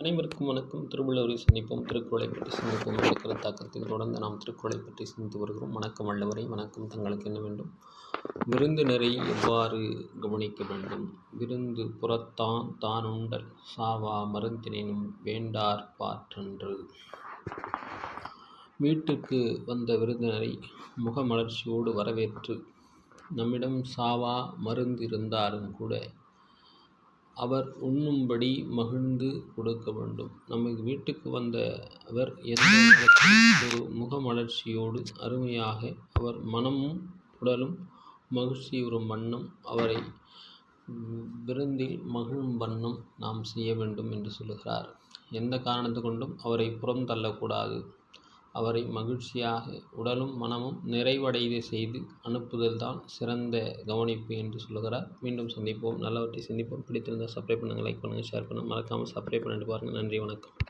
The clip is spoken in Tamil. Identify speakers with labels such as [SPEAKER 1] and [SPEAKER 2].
[SPEAKER 1] அனைவருக்கும் வணக்கம். திருவள்ளுவரை சந்திப்போம். திருக்குறளை பற்றி சிந்திப்போம். இருக்கிற தாக்கத்தை தொடர்ந்து நாம் திருக்குறளை பற்றி சிந்தித்து வருகிறோம். வணக்கம் வல்லவரை. வணக்கம். தங்களுக்கு என்ன வேண்டும்? விருந்தினரை எவ்வாறு கவனிக்க வேண்டும்? விருந்து புறத்தான் தானுண்டல். சாவா மருந்தினும் வேண்டார் பாற்றன்று. வீட்டுக்கு வந்த விருந்தினரை முகமலர்ச்சியோடு வரவேற்று நம்மிடம் சாவா மருந்து இருந்தாலும் கூட அவர் உண்ணும்படி மகிழ்ந்து கொடுக்க வேண்டும். நமது வீட்டுக்கு வந்த அவர் எந்த ஒரு முகமலர்ச்சியோடு அருமையாக அவர் மனமும் உடலும் மகிழ்ச்சியுறும் வண்ணம் அவரை விருந்தில் மகிழும் வண்ணம் நாம் செய்ய வேண்டும் என்று சொல்லுகிறார். எந்த காரணத்தை கொண்டும் அவரை புறம் தள்ளக்கூடாது. அவரை மகிழ்ச்சியாக உடலும் மனமும் நிறைவடைய செய்து அனுப்புதல் தான் சிறந்த கவனிப்பு என்று சொல்லுகிறார். மீண்டும் சந்திப்போம். நல்லவற்றை சிந்திப்போம். பிடித்திருந்தால் சப்ஸ்கிரைப் பண்ணுங்கள் லைக் பண்ணுங்கள் ஷேர் பண்ணுங்கள். மறக்காமல் சப்ஸ்கிரைப் பண்ணிட்டு பாருங்கள். நன்றி வணக்கம்.